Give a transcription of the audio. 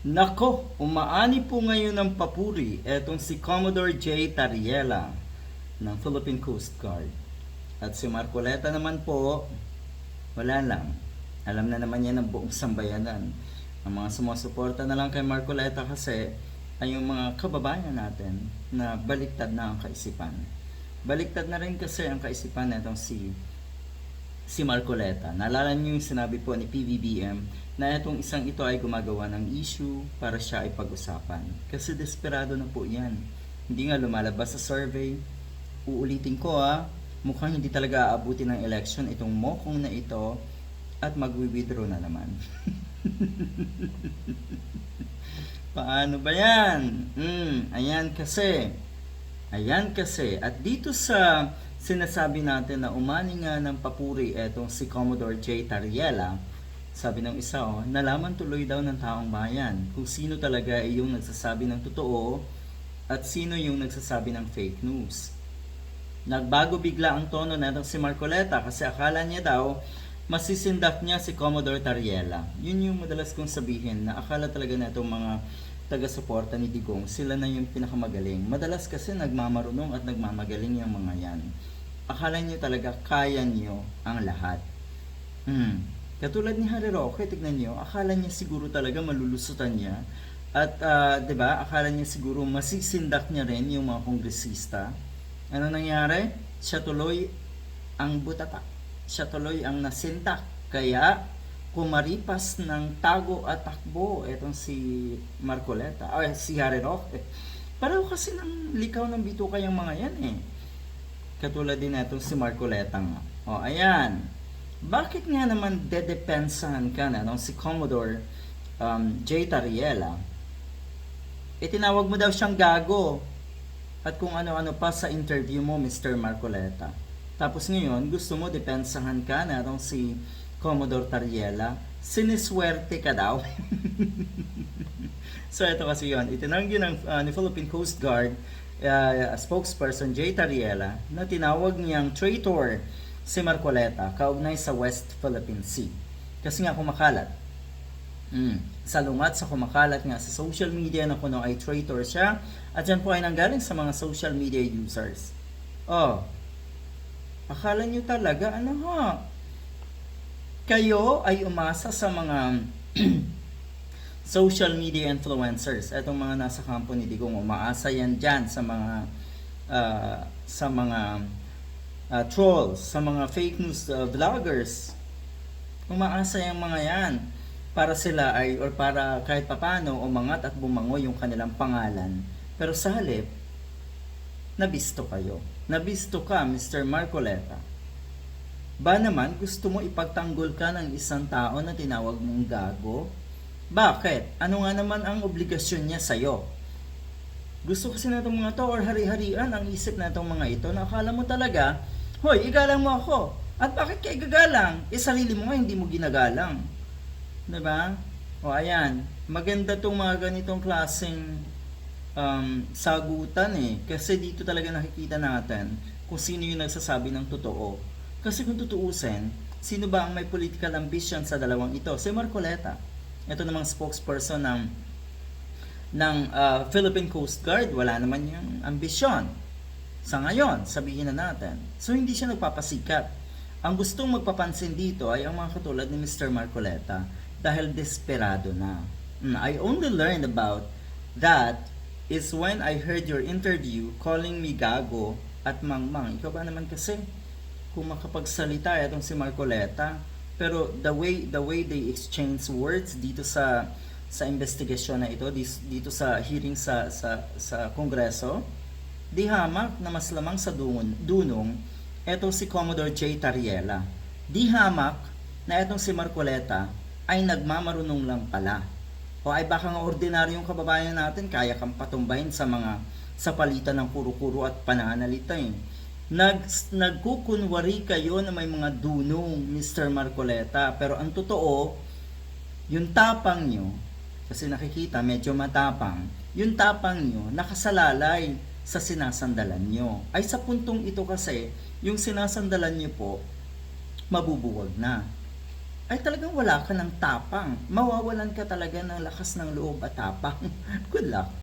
Nako, umaani po ngayon ng papuri etong si Commodore J. Tariela ng Philippine Coast Guard. At si Marcoleta naman po, wala lang. Alam na naman yan ng buong sambayanan. Ang mga sumusuporta na lang kay Marcoleta kasi ay yung mga kababayan natin na baliktad na ang kaisipan. Baliktad na rin kasi ang kaisipan na itong si si Marcoleta. Naalala niyo yung sinabi po ni PBBM na itong isang ito ay gumagawa ng issue para siya ay pag-usapan. Kasi desperado na po yan. Hindi nga lumalabas sa survey. Uulitin ko ah, mukhang hindi talaga aabutin ng election itong mokong na ito at magwi-withdraw na naman. Paano ba yan? Mm, ayan kasi. Ayan kasi. At dito sa sinasabi natin na umani nga ng papuri etong si Commodore J. Tariela, sabi ng isa, oh, nalaman tuloy daw ng taong bayan kung sino talaga ay yung nagsasabi ng totoo at sino yung nagsasabi ng fake news. Nagbago bigla ang tono netong si Marcoleta kasi akala niya daw masisindak niya si Commodore Tariela. Yun yung madalas kong sabihin na akala talaga na itong mga taga-suporta ni Digong, sila na yung pinakamagaling. Madalas kasi nagmamarunong at nagmamagaling yung mga yan. Akala niyo talaga kaya niyo ang lahat. Hmm. Katulad ni Harry Roque, tignan niyo, akala niya siguro talaga malulusutan niya. At ah, 'di ba? Akala niya siguro masisindak niya rin yung mga kongresista. Ano nangyari? Siya tuloy ang butata. Siya tuloy ang nasintak. Kaya kumaripas ng tago at takbo etong si Marcoleta. Ay, si Harry Roque. Pareho kasi ng likaw ng bituka yung mga yan eh. Katulad din itong si Marcoleta nga. O, ayan. Bakit nga naman dedepensahan ka na nung si Commodore um, J. Tariela? Itinawag mo daw siyang gago. At kung ano-ano pa sa interview mo, Mr. Marcoleta. Tapos ngayon, gusto mo depensahan ka na nung si Commodore Tariela. Siniswerte ka daw. so ito kasi yun. Itinanggi ng uh, ni Philippine Coast Guard uh, spokesperson Jay Tariela na tinawag niyang traitor si Marcoleta kaugnay sa West Philippine Sea. Kasi nga kumakalat. Mm. Salungat sa kumakalat nga sa social media na kuno ay traitor siya at yan po ay nanggaling sa mga social media users. Oh, akala nyo talaga ano ha? Kayo ay umasa sa mga social media influencers. Etong mga nasa kampo ni Digong, umaasa yan dyan sa mga ah, sa mga ah, trolls, sa mga fake news ah, vloggers. Umaasa yung mga yan para sila ay or para kahit papano umangat at bumango yung kanilang pangalan. Pero sa halip, nabisto kayo. Nabisto ka, Mr. Marcoleta. Ba naman, gusto mo ipagtanggol ka ng isang tao na tinawag mong gago? Bakit? Ano nga naman ang obligasyon niya sa'yo? Gusto kasi na itong mga to or hari-harian ang isip na itong mga ito na akala mo talaga, Hoy, igalang mo ako. At bakit ka igagalang? Eh, sarili mo nga hindi mo ginagalang. ba? O ayan, maganda tong mga ganitong klaseng um, sagutan eh. Kasi dito talaga nakikita natin kung sino yung nagsasabi ng totoo. Kasi kung tutuusin, sino ba ang may political ambition sa dalawang ito? Si Marcoleta. Ito namang spokesperson ng ng uh, Philippine Coast Guard, wala naman yung ambisyon. Sa ngayon, sabihin na natin. So hindi siya nagpapasikat. Ang gustong magpapansin dito ay ang mga katulad ni Mr. Marcoleta dahil desperado na. Mm, I only learned about that is when I heard your interview calling me gago at mangmang. Ikaw ba naman kasi kung makapagsalita itong si Marcoleta pero the way the way they exchange words dito sa sa investigasyon na ito dito sa hearing sa sa sa kongreso di hamak na mas lamang sa dungon, dunong etong si Commodore J. Tariela. Di hamak na etong si Marcoleta ay nagmamarunong lang pala. O ay baka nga ordinaryong kababayan natin kaya kang patumbahin sa mga sa palitan ng kuro-kuro at pananalita eh. Nag, nagkukunwari kayo na may mga dunong Mr. Marcoleta pero ang totoo yung tapang nyo kasi nakikita medyo matapang yung tapang nyo nakasalalay sa sinasandalan nyo ay sa puntong ito kasi yung sinasandalan nyo po mabubuwag na ay talagang wala ka ng tapang. Mawawalan ka talaga ng lakas ng loob at tapang. Good luck.